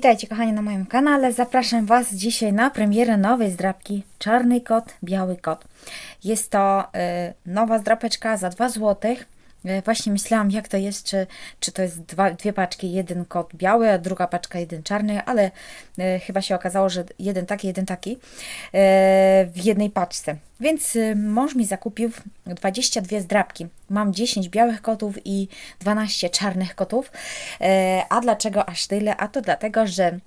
Witajcie kochani na moim kanale. Zapraszam Was dzisiaj na premierę nowej zdrapki Czarny kot, biały kot. Jest to y, nowa zdrapeczka za 2 zł. Y, właśnie myślałam jak to jest, czy, czy to jest dwa, dwie paczki, jeden kot biały, a druga paczka jeden czarny, ale y, chyba się okazało, że jeden taki, jeden taki y, w jednej paczce. Więc y, mąż mi zakupił 22 zdrapki. Mam 10 białych kotów i 12 czarnych kotów. E, A dlaczego aż tyle? A to dlatego, że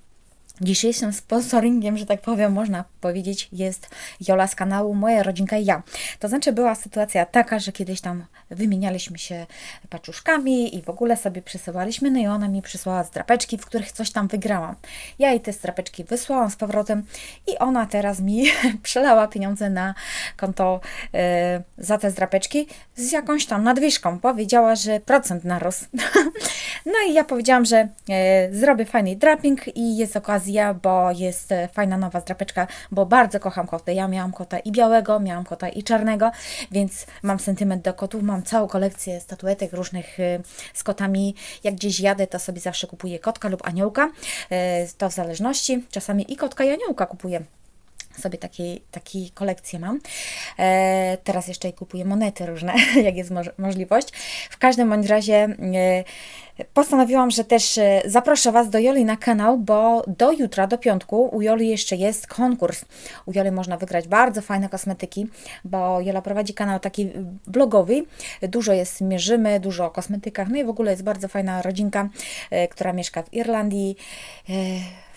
Dzisiejszym sponsoringiem, że tak powiem, można powiedzieć, jest Jola z kanału Moja Rodzinka i ja. To znaczy była sytuacja taka, że kiedyś tam wymienialiśmy się paczuszkami i w ogóle sobie przesyłaliśmy, no i ona mi przysłała zdrapeczki, w których coś tam wygrałam. Ja jej te zdrapeczki wysłałam z powrotem i ona teraz mi przelała pieniądze na konto e, za te zdrapeczki z jakąś tam nadwyżką. Powiedziała, że procent narósł. no i ja powiedziałam, że e, zrobię fajny draping i jest okazja, bo jest e, fajna nowa zdrapeczka, bo bardzo kocham koty. Ja miałam kota i białego, miałam kota i czarnego, więc mam sentyment do kotów. Mam całą kolekcję statuetek różnych e, z kotami. Jak gdzieś jadę, to sobie zawsze kupuję kotka lub aniołka. E, To w zależności. Czasami i kotka i aniołka kupuję sobie takiej, takiej kolekcję mam. E, teraz jeszcze i kupuję monety różne, jak jest moż- możliwość. W każdym bądź razie e, postanowiłam, że też e, zaproszę Was do Joli na kanał, bo do jutra, do piątku u Joli jeszcze jest konkurs. U Joli można wygrać bardzo fajne kosmetyki, bo Jola prowadzi kanał taki blogowy. Dużo jest mierzymy, dużo o kosmetykach, no i w ogóle jest bardzo fajna rodzinka, e, która mieszka w Irlandii. E,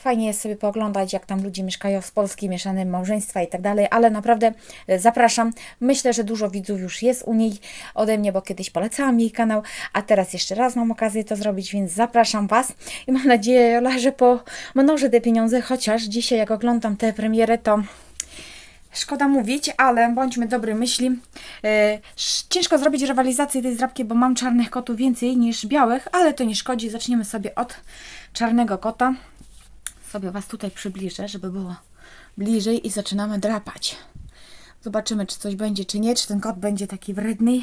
Fajnie jest sobie pooglądać, jak tam ludzie mieszkają z Polski, mieszane małżeństwa i tak dalej, ale naprawdę e, zapraszam. Myślę, że dużo widzów już jest u niej ode mnie, bo kiedyś polecałam jej kanał, a teraz jeszcze raz mam okazję to zrobić, więc zapraszam Was i mam nadzieję, Jola, że pomnożę te pieniądze, chociaż dzisiaj jak oglądam tę premierę, to Szkoda mówić, ale bądźmy dobrej myśli. E, ciężko zrobić rywalizację tej zdrabki, bo mam czarnych kotów więcej niż białych, ale to nie szkodzi. Zaczniemy sobie od czarnego kota. Sobie Was tutaj przybliżę, żeby było bliżej i zaczynamy drapać. Zobaczymy, czy coś będzie, czy nie, czy ten kot będzie taki wredny.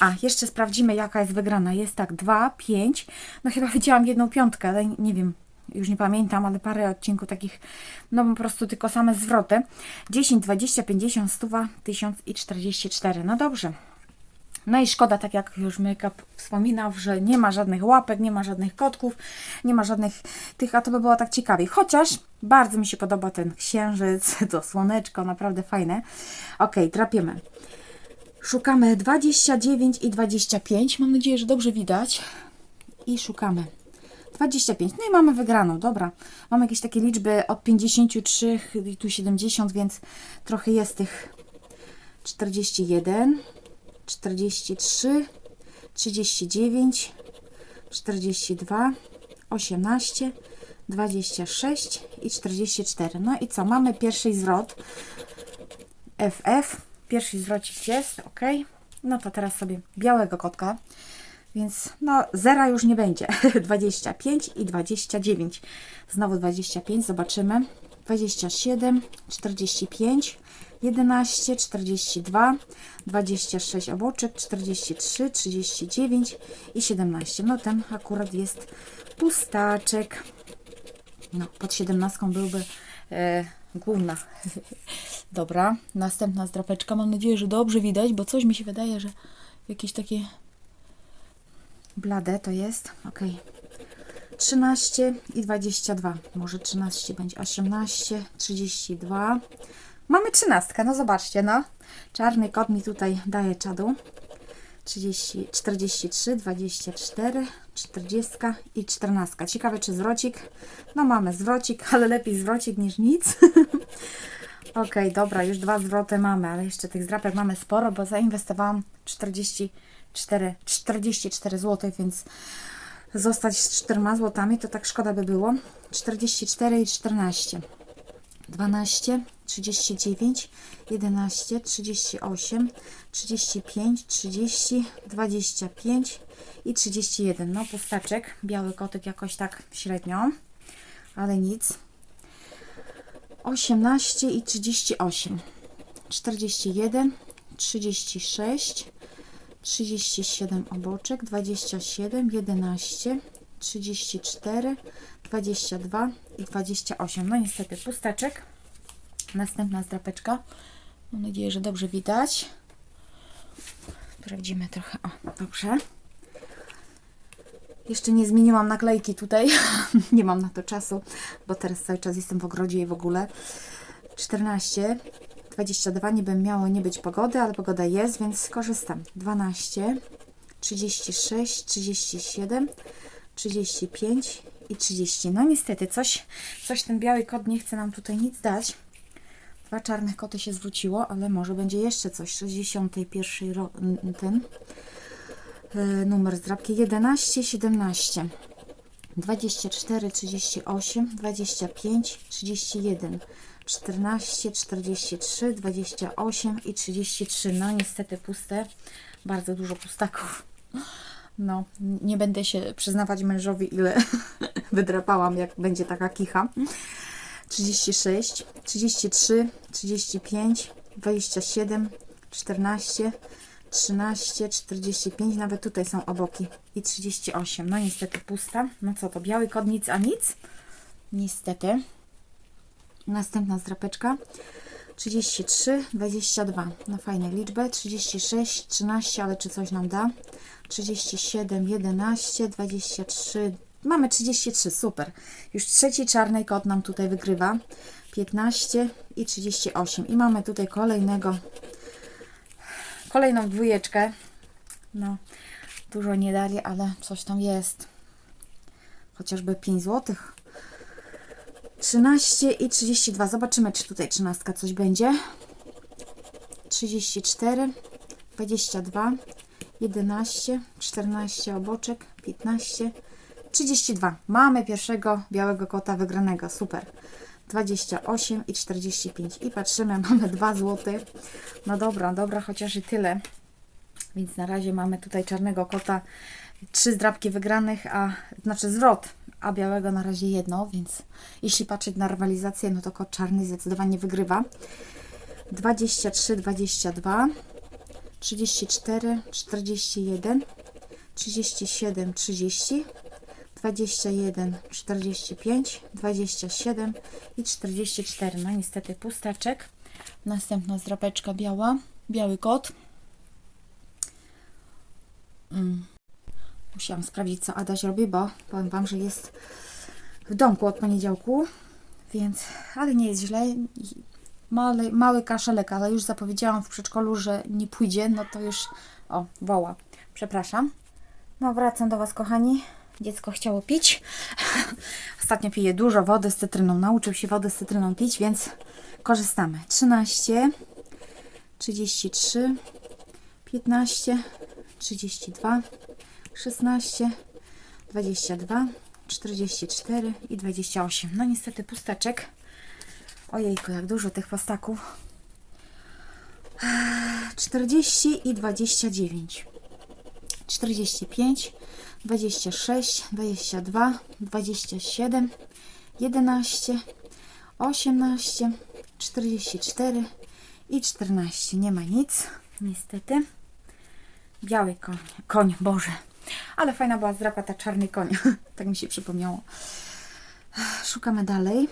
A, jeszcze sprawdzimy, jaka jest wygrana. Jest tak, 2, 5. No chyba widziałam jedną piątkę, ale nie wiem, już nie pamiętam, ale parę odcinków takich, no po prostu tylko same zwroty. 10, 20, 50, 100, 1000 i 44. No dobrze. No i szkoda, tak jak już Makeup wspominał, że nie ma żadnych łapek, nie ma żadnych kotków, nie ma żadnych tych, a to by było tak ciekawie. Chociaż bardzo mi się podoba ten księżyc, to słoneczko, naprawdę fajne. Ok, drapiemy. Szukamy 29 i 25. Mam nadzieję, że dobrze widać. I szukamy 25. No i mamy wygraną, dobra. Mamy jakieś takie liczby od 53 i tu 70, więc trochę jest tych 41, 43, 39, 42, 18, 26 i 44. No i co? Mamy pierwszy zwrot. FF. Pierwszy zwrocik jest, ok. No to teraz sobie białego kotka. Więc no, zera już nie będzie. 25 i 29. Znowu 25, zobaczymy. 27, 45, 11, 42, 26 oboczek, 43, 39 i 17. No ten akurat jest pustaczek. No, pod 17 byłby e, główna. Dobra, następna zdrapeczka. Mam nadzieję, że dobrze widać, bo coś mi się wydaje, że jakieś takie blade to jest. Ok. 13 i 22. Może 13 będzie. 18, 32. Mamy 13. No zobaczcie, no. Czarny kot mi tutaj daje czadu. 30, 43, 24, 40 i 14. Ciekawe, czy zwrocik. No mamy zwrocik, ale lepiej zwrocik niż nic. Ok, dobra, już dwa zwroty mamy, ale jeszcze tych zdrapek mamy sporo, bo zainwestowałam 44, 44 zł, więc zostać z 4 złotami to tak szkoda by było. 44 i 14. 12, 39, 11, 38, 35, 30, 25 i 31. No pustaczek, biały kotek jakoś tak średnio, ale nic. 18 i 38, 41, 36, 37 oboczek, 27, 11, 34, 22 i 28. No niestety pusteczek. Następna zdrapeczka. Mam nadzieję, że dobrze widać. Sprawdzimy trochę. O, dobrze. Jeszcze nie zmieniłam naklejki tutaj. nie mam na to czasu, bo teraz cały czas jestem w ogrodzie i w ogóle. 14, 22 niby miało nie być pogody, ale pogoda jest, więc skorzystam. 12, 36, 37, 35 i 30. No niestety, coś, coś ten biały kot nie chce nam tutaj nic dać. Dwa czarne koty się zwróciło, ale może będzie jeszcze coś. 61 ro- ten y, numer zdrabki 11, 17. 24, 38, 25, 31, 14, 43, 28 i 33. No niestety puste, bardzo dużo pustaków. No, nie będę się przyznawać mężowi, ile wydrapałam, jak będzie taka kicha. 36, 33, 35, 27, 14, 13, 45, nawet tutaj są oboki i 38. No niestety pusta. No co to, biały kod nic a nic? Niestety. Następna zdrapeczka. 33, 22. No fajne liczby. 36, 13, ale czy coś nam da? 37, 11, 23. Mamy 33, super. Już trzeci czarny kod nam tutaj wygrywa. 15 i 38. I mamy tutaj kolejnego kolejną dwójeczkę. No, dużo nie dali, ale coś tam jest. Chociażby 5 zł. 13 i 32. Zobaczymy, czy tutaj 13 coś będzie. 34, 22, 11, 14 oboczek, 15, 32. Mamy pierwszego białego kota wygranego. Super. 28 i 45. I patrzymy, mamy 2 zł. No dobra, dobra, chociaż i tyle. Więc na razie mamy tutaj czarnego kota, trzy zdrabki wygranych, a znaczy zwrot, a białego na razie jedno, więc jeśli patrzeć na rywalizację, no to kot czarny zdecydowanie wygrywa. 23, 22, 34, 41, 37, 30, 21, 45, 27 i 44. No niestety pusteczek. Następna zdrapeczka biała, biały kot. Mm. Musiałam sprawdzić, co Adaś robi, bo powiem Wam, że jest w domku od poniedziałku, więc, ale nie jest źle. Mały, mały kaszelek, ale już zapowiedziałam w przedszkolu, że nie pójdzie, no to już, o, woła. Przepraszam. No, wracam do Was, kochani. Dziecko chciało pić. Ostatnio pije dużo wody z cytryną. Nauczył się wodę z cytryną pić, więc korzystamy. 13, 33, 15, 32, 16, 22, 44 i 28. No niestety pusteczek. Ojejku, jak dużo tych pastaków. 40 i 29. 45, 26, 22, 27, 11, 18, 44 i 14. Nie ma nic, niestety. Biały koń, koń, Boże. Ale fajna była zdrapa ta czarny koń. tak mi się przypomniało. Szukamy dalej.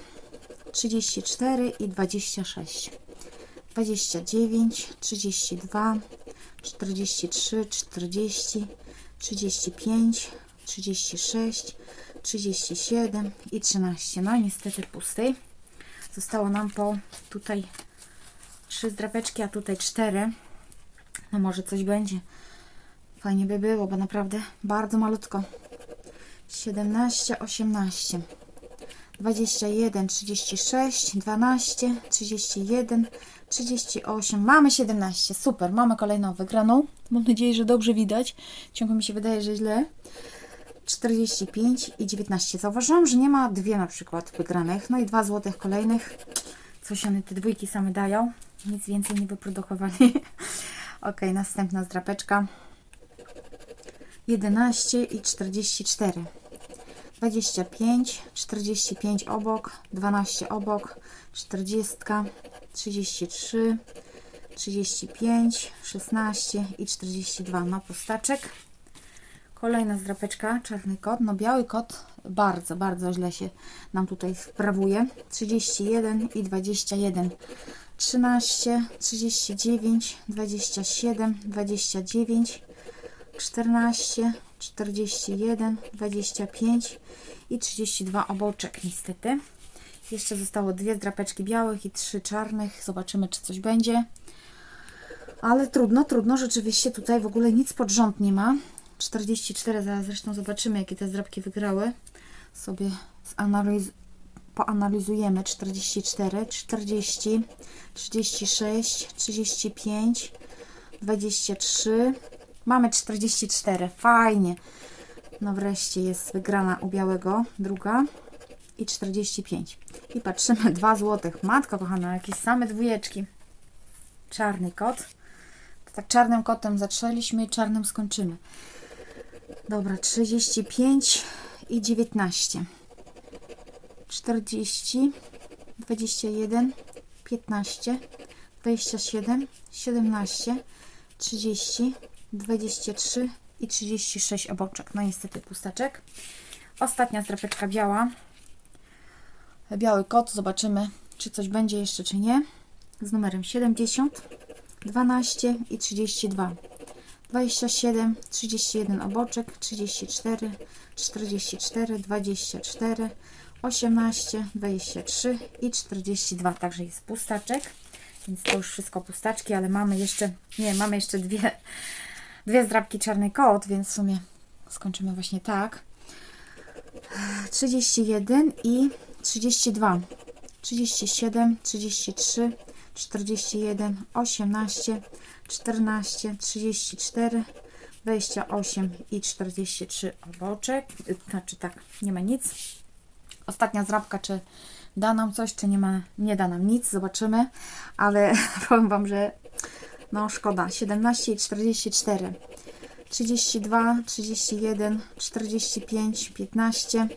34 i 26. 29, 32, 43, 40, 35, 36, 37 i 13. No niestety pustej. Zostało nam po tutaj trzy zdrapeczki, a tutaj cztery. No może coś będzie. Fajnie by było, bo naprawdę bardzo malutko. 17, 18. 21, 36, 12, 31, 38. Mamy 17. Super, mamy kolejną wygraną. Mam nadzieję, że dobrze widać. Ciągle mi się wydaje, że źle. 45 i 19. Zauważyłam, że nie ma dwie na przykład wygranych. No i dwa złotych kolejnych. Coś one te dwójki same dają. Nic więcej nie wyprodukowali. ok, następna zdrapeczka. 11 i 44. 25, 45 obok, 12 obok, 40, 33, 35, 16 i 42. No pustaczek. Kolejna zdrapeczka, czarny kot. No biały kot bardzo, bardzo źle się nam tutaj sprawuje. 31 i 21. 13, 39, 27, 29, 14, 41, 25 i 32 oboczek niestety. Jeszcze zostało dwie drapeczki białych i trzy czarnych. Zobaczymy, czy coś będzie. Ale trudno, trudno. Rzeczywiście tutaj w ogóle nic pod rząd nie ma. 44, zaraz zresztą zobaczymy, jakie te zdrapki wygrały. Sobie poanalizujemy. 44, 40, 36, 35, 23. Mamy 44. Fajnie. No wreszcie jest wygrana u białego. Druga. I 45. I patrzymy. 2 złotych. Matko kochana, jakieś same dwójeczki. Czarny kot. Tak czarnym kotem zaczęliśmy i czarnym skończymy. Dobra, 35 i 19. 40, 21, 15, 27, 17, 30, 23 i 36 oboczek. No niestety pustaczek. Ostatnia strapeczka biała. Biały kot. Zobaczymy, czy coś będzie jeszcze, czy nie. Z numerem 70, 12 i 32. 27, 31 oboczek, 34, 44, 24, 18, 23 i 42. Także jest pustaczek, więc to już wszystko pustaczki, ale mamy jeszcze, nie, mamy jeszcze dwie, dwie zdrabki czarny kot, więc w sumie skończymy właśnie tak. 31 i 32, 37, 33, 41, 18, 14, 34, 28 i 43 oboczek. Znaczy tak, nie ma nic. Ostatnia zrabka, czy da nam coś, czy nie ma, nie da nam nic, zobaczymy. Ale powiem Wam, że no szkoda. 17 i 44. 32, 31, 45, 15,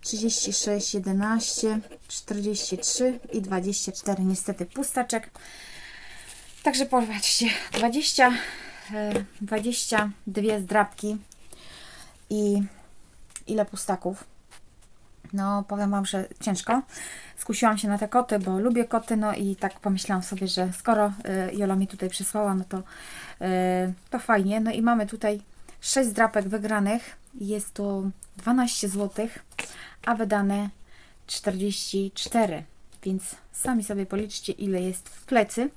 36, 11, 43 i 24. Niestety pustaczek. Także popatrzcie, 20, e, 22 zdrabki i ile pustaków. No, powiem Wam, że ciężko. Skusiłam się na te koty, bo lubię koty, no i tak pomyślałam sobie, że skoro y, Jola mi tutaj przysłała, no to, y, to fajnie. No i mamy tutaj 6 drapek wygranych. Jest to 12 zł, a wydane 44. Więc sami sobie policzcie, ile jest w plecy.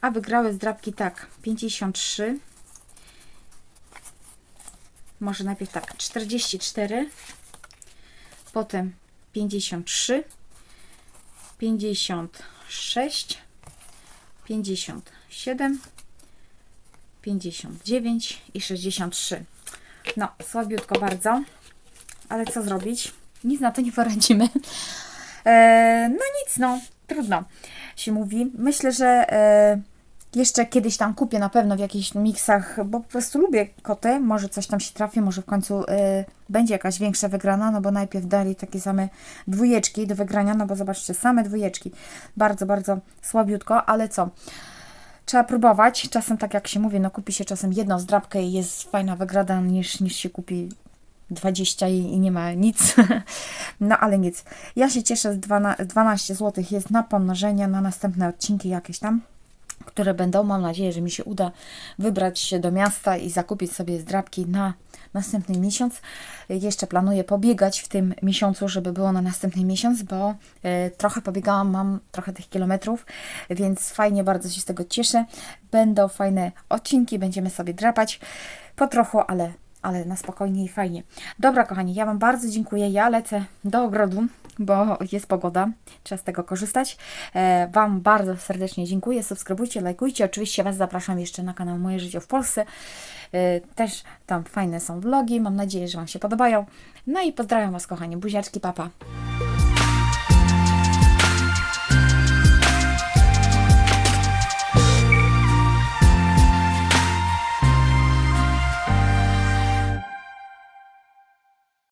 A wygrały zdrapki tak, 53. Może najpierw tak, 44 potem 53, 56, 57, 59 i 63. No, słabiutko bardzo, ale co zrobić? Nic na to nie poradzimy. E, no nic, no, trudno się mówi. Myślę, że e, jeszcze kiedyś tam kupię na pewno w jakichś miksach, bo po prostu lubię koty. Może coś tam się trafi, może w końcu y, będzie jakaś większa wygrana, no bo najpierw dali takie same dwójeczki do wygrania, no bo zobaczcie, same dwójeczki. Bardzo, bardzo słabiutko, ale co? Trzeba próbować. Czasem, tak jak się mówi, no kupi się czasem jedną zdrabkę i jest fajna wygrana niż, niż się kupi 20 i, i nie ma nic. no ale nic. Ja się cieszę z 12, 12 zł jest na pomnożenie na następne odcinki jakieś tam które będą. Mam nadzieję, że mi się uda wybrać się do miasta i zakupić sobie zdrabki na następny miesiąc. Jeszcze planuję pobiegać w tym miesiącu, żeby było na następny miesiąc, bo e, trochę pobiegałam, mam trochę tych kilometrów, więc fajnie, bardzo się z tego cieszę. Będą fajne odcinki, będziemy sobie drapać po trochu, ale ale na spokojnie i fajnie. Dobra, kochani, ja Wam bardzo dziękuję. Ja lecę do ogrodu, bo jest pogoda, trzeba z tego korzystać. E, Wam bardzo serdecznie dziękuję. Subskrybujcie, lajkujcie. Oczywiście Was zapraszam jeszcze na kanał Moje Życie w Polsce. E, Też tam fajne są vlogi. Mam nadzieję, że Wam się podobają. No i pozdrawiam Was, kochani. Buziaczki, papa.